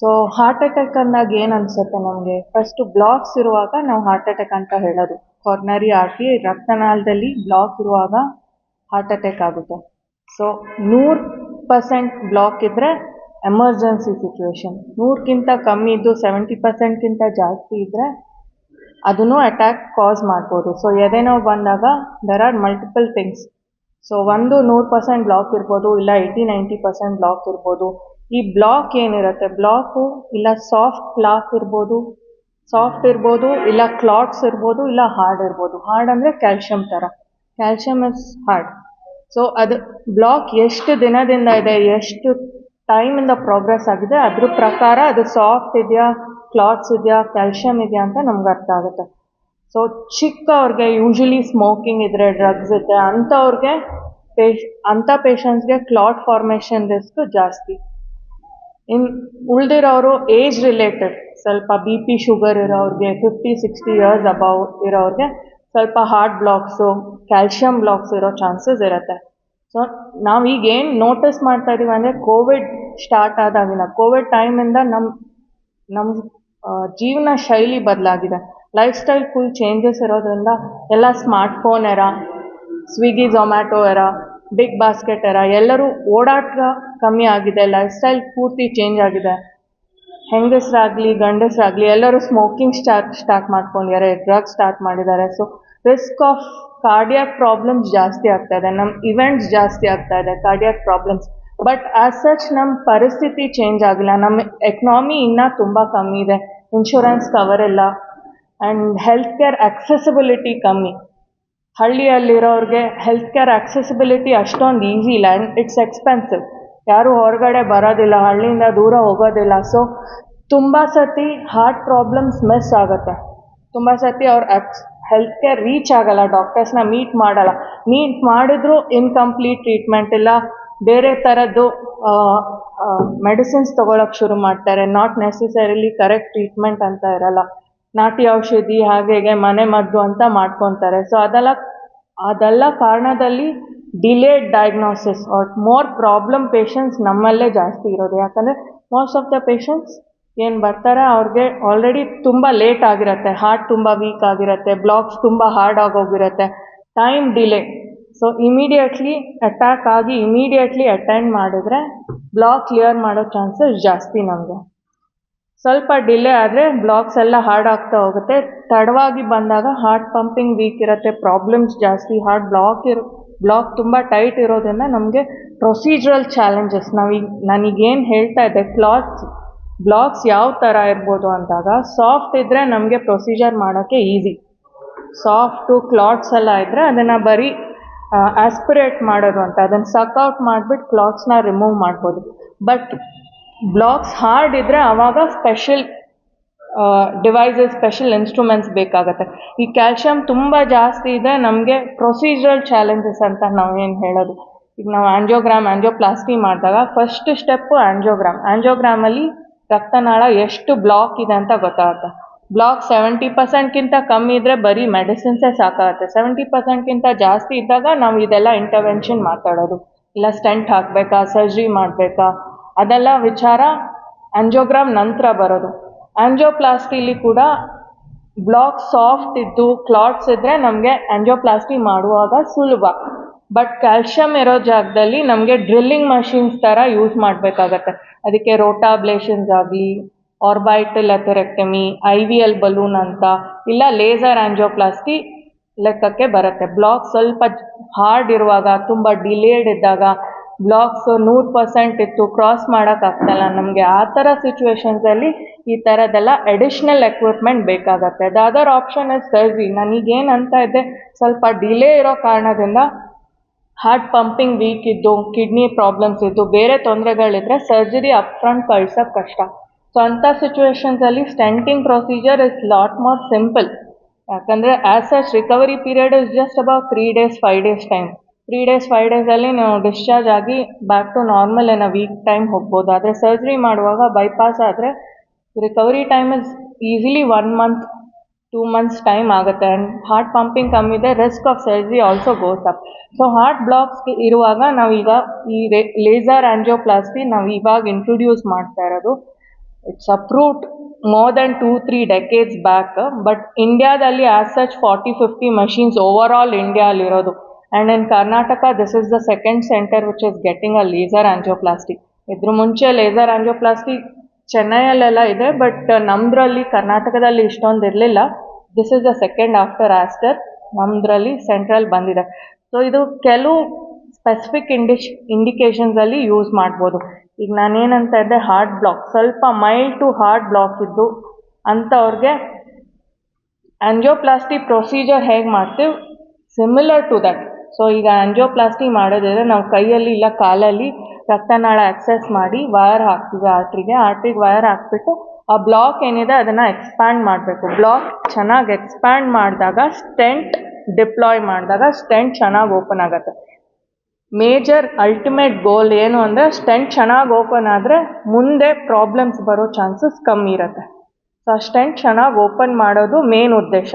So heart attack ಅಂದಾಗ ಏನು ಅನಿಸುತ್ತೆ ನಮಗೆ? ಫಸ್ಟು ಬ್ಲಾಕ್ಸ್ ಇರುವಾಗ ನಾವು ಹಾರ್ಟ್ ಅಟ್ಯಾಕ್ ಅಂತ ಹೇಳೋದು. ಕೊರ್ನರಿ ಆರ್ಟಿ ರಕ್ತನಾಳದಲ್ಲಿ ಬ್ಲಾಕ್ ಇರುವಾಗ ಹಾರ್ಟ್ ಅಟ್ಯಾಕ್ ಆಗುತ್ತೆ. ಸೊ ನೂರು ಪರ್ಸೆಂಟ್ ಬ್ಲಾಕ್ ಇದ್ದರೆ ಎಮರ್ಜೆನ್ಸಿ ಸಿಚುವೇಶನ್ ನೂರಕ್ಕಿಂತ ಕಮ್ಮಿ ಇದ್ದು ಸೆವೆಂಟಿ ಪರ್ಸೆಂಟ್ಗಿಂತ ಜಾಸ್ತಿ ಇದ್ದರೆ ಅದನ್ನು ಅಟ್ಯಾಕ್ ಕಾಸ್ ಮಾಡ್ಬೋದು. ಸೊ ಎದೆ ನೋವು ಬಂದಾಗ there are multiple things so ಒಂದು ನೂರು ಪರ್ಸೆಂಟ್ ಬ್ಲಾಕ್ ಇರ್ಬೋದು, ಇಲ್ಲ ಏಯ್ಟಿ ನೈಂಟಿ ಪರ್ಸೆಂಟ್ ಬ್ಲಾಕ್ ಇರ್ಬೋದು. ಈ ಬ್ಲಾಕ್ ಏನಿರುತ್ತೆ? ಬ್ಲಾಕು ಇಲ್ಲ ಸಾಫ್ಟ್ ಬ್ಲಾಕ್ ಇರ್ಬೋದು ಸಾಫ್ಟ್ ಇರ್ಬೋದು, ಇಲ್ಲ ಕ್ಲಾಟ್ಸ್ ಇರ್ಬೋದು, ಇಲ್ಲ ಹಾರ್ಡ್ ಇರ್ಬೋದು. ಹಾರ್ಡ್ ಅಂದರೆ ಕ್ಯಾಲ್ಶಿಯಂ ಥರ ಕ್ಯಾಲ್ಶಿಯಂ ಇಸ್ ಹಾರ್ಡ್ ಸೊ ಅದು ಬ್ಲಾಕ್ ಎಷ್ಟು ದಿನದಿಂದ ಇದೆ, ಎಷ್ಟು ಟೈಮಿಂದ ಪ್ರೋಗ್ರೆಸ್ ಆಗಿದೆ, ಅದ್ರ ಪ್ರಕಾರ ಅದು ಸಾಫ್ಟ್ ಇದೆಯಾ ಕ್ಲಾಟ್ಸ್ ಇದೆಯಾ ಕ್ಯಾಲ್ಶಿಯಂ ಇದೆಯಾ ಅಂತ ನಮ್ಗೆ ಅರ್ಥ ಆಗುತ್ತೆ. ಸೊ ಚಿಕ್ಕವ್ರಿಗೆ ಯೂಶಲಿ ಸ್ಮೋಕಿಂಗ್ ಇದ್ದರೆ ಡ್ರಗ್ಸ್ ಇದೆ ಅಂಥವ್ರಿಗೆ ಪೇಶ್ ಅಂಥ ಪೇಷಂಟ್ಸ್ಗೆ ಕ್ಲಾಟ್ ಫಾರ್ಮೇಷನ್ ರಿಸ್ಕ್ ಜಾಸ್ತಿ. ಇನ್ನು ಉಳಿದಿರೋರು ಏಜ್ ರಿಲೇಟೆಡ್ ಸ್ವಲ್ಪ ಬಿ ಪಿ ಶುಗರ್ ಇರೋರಿಗೆ ಫಿಫ್ಟಿ ಸಿಕ್ಸ್ಟಿ ಇಯರ್ಸ್ ಅಬೌವ್ ಇರೋರಿಗೆ ಸ್ವಲ್ಪ ಹಾರ್ಟ್ ಬ್ಲಾಕ್ಸು ಕ್ಯಾಲ್ಶಿಯಂ ಬ್ಲಾಕ್ಸ್ ಇರೋ ಚಾನ್ಸಸ್ ಇರುತ್ತೆ. ಸೊ ನಾವು ಈಗ ಏನು ನೋಟಿಸ್ ಮಾಡ್ತಾ ಇದ್ದೀವಿ ಅಂದರೆ ಕೋವಿಡ್ ಸ್ಟಾರ್ಟ್ ಆದಾಗಿನ ಕೋವಿಡ್ ಟೈಮಿಂದ ನಮ್ಮ ನಮ್ಮ ಜೀವನ ಶೈಲಿ ಬದಲಾಗಿದೆ. ಲೈಫ್ ಸ್ಟೈಲ್ ಫುಲ್ ಚೇಂಜಸ್ ಇರೋದ್ರಿಂದ ಎಲ್ಲ ಸ್ಮಾರ್ಟ್ಫೋನ್ ಎರ ಸ್ವಿಗ್ಗಿ ಝೊಮ್ಯಾಟೊ ಎರ ಬಿಗ್ ಬಾಸ್ಕೆಟ್ ಎರ ಎಲ್ಲರೂ ಓಡಾಟ ಕಮ್ಮಿ ಆಗಿದೆ ಲೈಫ್ ಸ್ಟೈಲ್ ಪೂರ್ತಿ ಚೇಂಜ್ ಆಗಿದೆ. ಹೆಂಗಸರಾಗಲಿ, ಗಂಡಸರಾಗಲಿ, ಎಲ್ಲರೂ ಸ್ಮೋಕಿಂಗ್ ಸ್ಟಾರ್ಟ್ ಸ್ಟಾರ್ಟ್ ಮಾಡ್ಕೊಂಡಿದ್ದಾರೆ ಡ್ರಗ್ಸ್ ಸ್ಟಾರ್ಟ್ ಮಾಡಿದ್ದಾರೆ. So risk of cardiac problems ಜಾಸ್ತಿ ಆಗ್ತಾ ಇದೆ. ನಮ್ಮ ಇವೆಂಟ್ಸ್ ಜಾಸ್ತಿ ಆಗ್ತಾ ಇದೆ cardiac problems but as such ನಮ್ಮ ಪರಿಸ್ಥಿತಿ ಚೇಂಜ್ ಆಗಿಲ್ಲ. ನಮ್ಮ ಎಕನಾಮಿ ಇನ್ನೂ ತುಂಬ ಕಮ್ಮಿ ಇದೆ. ಇನ್ಶೂರೆನ್ಸ್ ಕವರ್ ಇಲ್ಲ. ಆ್ಯಂಡ್ ಹೆಲ್ತ್ ಕೇರ್ ಆಕ್ಸೆಸಿಬಿಲಿಟಿ ಕಮ್ಮಿ. ಹಳ್ಳಿಯಲ್ಲಿರೋರಿಗೆ ಹೆಲ್ತ್ ಕೇರ್ ಆಕ್ಸೆಸಿಬಿಲಿಟಿ ಅಷ್ಟೊಂದು ಈಸಿ ಇಲ್ಲ. ಆ್ಯಂಡ್ ಇಟ್ಸ್ ಎಕ್ಸ್ಪೆನ್ಸಿವ್ ಯಾರೂ ಹೊರಗಡೆ ಬರೋದಿಲ್ಲ, ಹಳ್ಳಿಯಿಂದ ದೂರ ಹೋಗೋದಿಲ್ಲ. ಸೊ ತುಂಬ ಸತಿ ಹಾರ್ಟ್ ಪ್ರಾಬ್ಲಮ್ಸ್ ಮಿಸ್ ಆಗುತ್ತೆ. ತುಂಬ ಸತಿ ಅವ್ರ ಆಕ್ಸ್ ಹೆಲ್ತ್ ಕೇರ್ ರೀಚ್ ಆಗಲ್ಲ ಡಾಕ್ಟರ್ಸ್ನ ಮೀಟ್ ಮಾಡಲ್ಲ. ಮೀಟ್ ಮಾಡಿದ್ರು ಇನ್ಕಂಪ್ಲೀಟ್ ಟ್ರೀಟ್ಮೆಂಟ್ ಇಲ್ಲ. ಬೇರೆ ಥರದ್ದು ಮೆಡಿಸಿನ್ಸ್ ತೊಗೊಳಕ್ಕೆ ಶುರು ಮಾಡ್ತಾರೆ. ನಾಟ್ ನೆಸೆಸರಿಲಿ ಕರೆಕ್ಟ್ ಟ್ರೀಟ್ಮೆಂಟ್ ಅಂತ ಇರಲ್ಲ. ನಾಟಿ ಔಷಧಿ ಹಾಗೆ ಹೀಗೆ ಮನೆ ಮದ್ದು ಅಂತ ಮಾಡ್ಕೊತಾರೆ. ಸೊ ಅದೆಲ್ಲ ಅದೆಲ್ಲ ಕಾರಣದಲ್ಲಿ delayed diagnosis are more problem patients ನಮ್ಮಲ್ಲೇ ಜಾಸ್ತಿ ಇರೋದು. ಯಾಕಂದರೆ ಮೋಸ್ಟ್ ಆಫ್ ದ ಪೇಷಂಟ್ಸ್ ಏನು ಬರ್ತಾರೆ, ಅವ್ರಿಗೆ ಆಲ್ರೆಡಿ ತುಂಬ ಲೇಟ್ ಆಗಿರುತ್ತೆ. ಹಾರ್ಟ್ ತುಂಬ ವೀಕ್ ಆಗಿರುತ್ತೆ. ಬ್ಲಾಕ್ಸ್ ತುಂಬ hard ಆಗೋಗಿರುತ್ತೆ. Time delay so immediately attack ಆಗಿ ಇಮಿಡಿಯೇಟ್ಲಿ ಅಟೆಂಡ್ ಮಾಡಿದ್ರೆ ಬ್ಲಾಕ್ ಕ್ಲಿಯರ್ ಮಾಡೋ ಚಾನ್ಸಸ್ ಜಾಸ್ತಿ ನಮಗೆ. ಸ್ವಲ್ಪ ಡಿಲೇ ಆದರೆ ಬ್ಲಾಕ್ಸ್ ಎಲ್ಲ ಹಾರ್ಡ್ ಆಗ್ತಾ ಹೋಗುತ್ತೆ. ತಡವಾಗಿ ಬಂದಾಗ ಹಾರ್ಟ್ ಪಂಪಿಂಗ್ ವೀಕ್ ಇರುತ್ತೆ ಪ್ರಾಬ್ಲಮ್ಸ್ ಜಾಸ್ತಿ ಹಾರ್ಟ್ ಬ್ಲಾಕ್ ಇರೋ ಬ್ಲಾಕ್ ತುಂಬ ಟೈಟ್ ಇರೋದ್ರಿಂದ ನಮಗೆ ಪ್ರೊಸೀಜರಲ್ ಚಾಲೆಂಜಸ್ ನಾವೀಗ ನನಗೇನು ಹೇಳ್ತಾ ಇದ್ದೆ ಕ್ಲಾತ್ಸ್ ಬ್ಲಾಕ್ಸ್ ಯಾವ ಥರ ಇರ್ಬೋದು ಅಂದಾಗ ಸಾಫ್ಟ್ ಇದ್ದರೆ ನಮಗೆ ಪ್ರೊಸೀಜರ್ ಮಾಡೋಕ್ಕೆ ಈಸಿ ಸಾಫ್ಟು ಕ್ಲಾತ್ಸ್ ಎಲ್ಲ ಇದ್ದರೆ ಅದನ್ನು ಬರೀ ಆಸ್ಪಿರೇಟ್ ಮಾಡೋದು ಅಂತ. ಅದನ್ನು ಸಕ್ಔಟ್ ಮಾಡಿಬಿಟ್ಟು ಕ್ಲಾತ್ಸ್ನ ರಿಮೂವ್ ಮಾಡ್ಬೋದು. ಬಟ್ ಬ್ಲಾಕ್ಸ್ ಹಾರ್ಡ್ ಇದ್ದರೆ ಅವಾಗ ಸ್ಪೆಷಲ್ ಡಿವೈಸಸ್ ಸ್ಪೆಷಲ್ ಇನ್ಸ್ಟ್ರೂಮೆಂಟ್ಸ್ ಬೇಕಾಗುತ್ತೆ. ಈ ಕ್ಯಾಲ್ಶಿಯಮ್ ತುಂಬ ಜಾಸ್ತಿ ಇದೆ, ನಮಗೆ ಪ್ರೊಸೀಜರಲ್ ಚಾಲೆಂಜಸ್ ಅಂತ ನಾವು ಏನು ಹೇಳೋದು? ಈಗ ನಾವು ಆ್ಯಂಜಿಯೋಗ್ರಾಮ್ ಆ್ಯಂಜಿಯೋಪ್ಲಾಸ್ಟಿ ಮಾಡಿದಾಗ ಫಸ್ಟ್ ಸ್ಟೆಪ್ಪು ಆ್ಯಂಜಿಯೋಗ್ರಾಮ್ ಆ್ಯಂಜಿಯೋಗ್ರಾಮಲ್ಲಿ ರಕ್ತನಾಳ ಎಷ್ಟು ಬ್ಲಾಕ್ ಇದೆ ಅಂತ ಗೊತ್ತಾಗುತ್ತೆ. ಬ್ಲಾಕ್ ಸೆವೆಂಟಿ ಪರ್ಸೆಂಟ್ಗಿಂತ ಕಮ್ಮಿ ಇದ್ದರೆ ಬರೀ ಮೆಡಿಸಿನ್ಸೇ ಸಾಕಾಗುತ್ತೆ. ಸೆವೆಂಟಿ ಪರ್ಸೆಂಟ್ಗಿಂತ ಜಾಸ್ತಿ ಇದ್ದಾಗ ನಾವು ಇದೆಲ್ಲ ಇಂಟರ್ವೆನ್ಷನ್ ಮಾತಾಡೋದು. ಇಲ್ಲ ಸ್ಟೆಂಟ್ ಹಾಕಬೇಕಾ ಸರ್ಜರಿ ಮಾಡಬೇಕಾ ಅದೆಲ್ಲ ವಿಚಾರ ಆ್ಯಂಜಿಯೋಗ್ರಾಮ್ ನಂತರ ಬರೋದು. ಆ್ಯಂಜಿಯೋಪ್ಲಾಸ್ಟಿಲಿ ಕೂಡ ಬ್ಲಾಕ್ ಸಾಫ್ಟ್ ಇದ್ದು ಕ್ಲಾಟ್ಸ್ ಇದ್ದರೆ ನಮಗೆ ಆ್ಯಂಜಿಯೋಪ್ಲಾಸ್ಟಿ ಮಾಡುವಾಗ ಸುಲಭ. ಬಟ್ ಕ್ಯಾಲ್ಶಿಯಮ್ ಇರೋ ಜಾಗದಲ್ಲಿ ನಮಗೆ ಡ್ರಿಲ್ಲಿಂಗ್ ಮಷಿನ್ಸ್ ಥರ ಯೂಸ್ ಮಾಡಬೇಕಾಗತ್ತೆ. ಅದಕ್ಕೆ ರೋಟಾಬ್ಲೇಷನ್ಸ್ ಆಗಲಿ, orbital atherectomy I V L balloon ಅಂತ, ಇಲ್ಲ ಲೇಸರ್ ಆ್ಯಂಜಿಯೋಪ್ಲಾಸ್ಟಿ ಲೆಕ್ಕಕ್ಕೆ ಬರುತ್ತೆ. ಬ್ಲಾಕ್ ಸ್ವಲ್ಪ ಹಾರ್ಡ್ ಇರುವಾಗ, ತುಂಬ ಡಿಲೇಡ್ ಇದ್ದಾಗ ಬ್ಲಾಕ್ಸ್ ನೂರು ಪರ್ಸೆಂಟ್ ಇತ್ತು ಕ್ರಾಸ್ ಮಾಡೋಕ್ಕಾಗ್ತಲ್ಲ ನಮಗೆ ಆ ಥರ ಸಿಚುವೇಶನ್ಸಲ್ಲಿ ಈ ಥರದ್ದೆಲ್ಲ ಅಡಿಷ್ನಲ್ ಎಕ್ವಿಪ್ಮೆಂಟ್ ಬೇಕಾಗತ್ತೆ. The other option is surgery ನನಗೇನು ಅಂತ ಇದೆ, ಸ್ವಲ್ಪ ಡಿಲೇ ಇರೋ ಕಾರಣದಿಂದ ಹಾರ್ಟ್ ಪಂಪಿಂಗ್ ವೀಕ್ ಇದ್ದು ಕಿಡ್ನಿ ಪ್ರಾಬ್ಲಮ್ಸ್ ಇದ್ದು, ಬೇರೆ ತೊಂದರೆಗಳಿದ್ರೆ ಸರ್ಜರಿ ಅಪ್ ಫ್ರಂಟ್ ಕಳ್ಸೋಕ್ಕೆ ಕಷ್ಟ. ಸೊ ಅಂಥ ಸಿಚುವೇಶನ್ಸಲ್ಲಿ stenting procedure is lot more simple ಯಾಕಂದರೆ as such recovery period is just about three days five days time three days five ಡೇಸಲ್ಲಿ ನಾವು ಡಿಸ್ಚಾರ್ಜ್ ಆಗಿ ಬ್ಯಾಕ್ ಟು ನಾರ್ಮಲ್ ಏನೋ ವೀಕ್ ಟೈಮ್ ಹೋಗ್ಬೋದು. ಆದರೆ ಸರ್ಜರಿ ಮಾಡುವಾಗ ಬೈಪಾಸ್ ಆದರೆ recovery time is easily one month two months time ಆಗುತ್ತೆ. And heart pumping ಕಮ್ಮಿ ಇದೆ risk of surgery also goes up so heart blocks ಇರುವಾಗ ನಾವೀಗ ಈ ರೇ ಲೇಸರ್ ಆ್ಯಂಜಿಯೋಪ್ಲಾಸ್ಟಿ ನಾವು ಇವಾಗ ಇಂಟ್ರೊಡ್ಯೂಸ್ ಮಾಡ್ತಾ ಇರೋದು. It's approved more than two three decades back but ಇಂಡಿಯಾದಲ್ಲಿ as such forty fifty machines over all ಇಂಡಿಯಾಲಿರೋದು and in Karnataka this is the second centre which is getting a laser angioplasty ಇದ್ರ ಮುಂಚೆ laser angioplasty ಚೆನ್ನೈಯಲ್ಲೆಲ್ಲ ಇದೆ but ನಮ್ಮದ್ರಲ್ಲಿ ಕರ್ನಾಟಕದಲ್ಲಿ ಇಷ್ಟೊಂದು ಇರಲಿಲ್ಲ. This is the second after Aster ನಮ್ಮದ್ರಲ್ಲಿ central ಬಂದಿದೆ. So ಇದು ಕೆಲವು ಸ್ಪೆಸಿಫಿಕ್ ಇಂಡಿಶ್ ಇಂಡಿಕೇಶನ್ಸಲ್ಲಿ ಯೂಸ್ ಮಾಡ್ಬೋದು. ಈಗ ನಾನೇನಂತ ಇದ್ದೆ ಹಾರ್ಟ್ ಬ್ಲಾಕ್ ಸ್ವಲ್ಪ ಮೈಲ್ಡ್ ಟು ಹಾರ್ಟ್ ಬ್ಲಾಕ್ ಇದ್ದು ಅಂಥವ್ರಿಗೆ ಆಂಜಿಯೋಪ್ಲಾಸ್ಟಿ ಪ್ರೊಸೀಜರ್ ಹೇಗೆ ಮಾಡ್ತೀವಿ? ಸಿಮಿಲರ್ ಟು ದಟ್ ಸೊ ಈಗ ಆಂಜಿಯೋಪ್ಲಾಸ್ಟಿ ಮಾಡೋದಿದ್ರೆ ನಾವು ಕೈಯಲ್ಲಿ ಇಲ್ಲ ಕಾಲಲ್ಲಿ ರಕ್ತನಾಳ ಆಕ್ಸೆಸ್ ಮಾಡಿ ವಯರ್ ಹಾಕ್ತೀವಿ ಆರ್ಟ್ರಿಗೆ ಆರ್ಟ್ರಿಗೆ ವಯರ್ ಹಾಕ್ಬಿಟ್ಟು ಆ ಬ್ಲಾಕ್ ಏನಿದೆ ಅದನ್ನು ಎಕ್ಸ್ಪ್ಯಾಂಡ್ ಮಾಡಬೇಕು. ಬ್ಲಾಕ್ ಚೆನ್ನಾಗಿ ಎಕ್ಸ್ಪ್ಯಾಂಡ್ ಮಾಡಿದಾಗ ಸ್ಟೆಂಟ್ ಡಿಪ್ಲಾಯ್ ಮಾಡಿದಾಗ ಸ್ಟೆಂಟ್ ಚೆನ್ನಾಗಿ ಓಪನ್ ಆಗುತ್ತೆ. ಮೇಜರ್ ಅಲ್ಟಿಮೇಟ್ ಗೋಲ್ ಏನು ಅಂದರೆ ಸ್ಟೆಂಟ್ ಚೆನ್ನಾಗಿ ಓಪನ್ ಆದರೆ ಮುಂದೆ ಪ್ರಾಬ್ಲಮ್ಸ್ ಬರೋ ಚಾನ್ಸಸ್ ಕಮ್ಮಿ ಇರುತ್ತೆ. ಸೊ ಆ ಸ್ಟೆಂಟ್ ಚೆನ್ನಾಗಿ ಓಪನ್ ಮಾಡೋದು ಮೇನ್ ಉದ್ದೇಶ.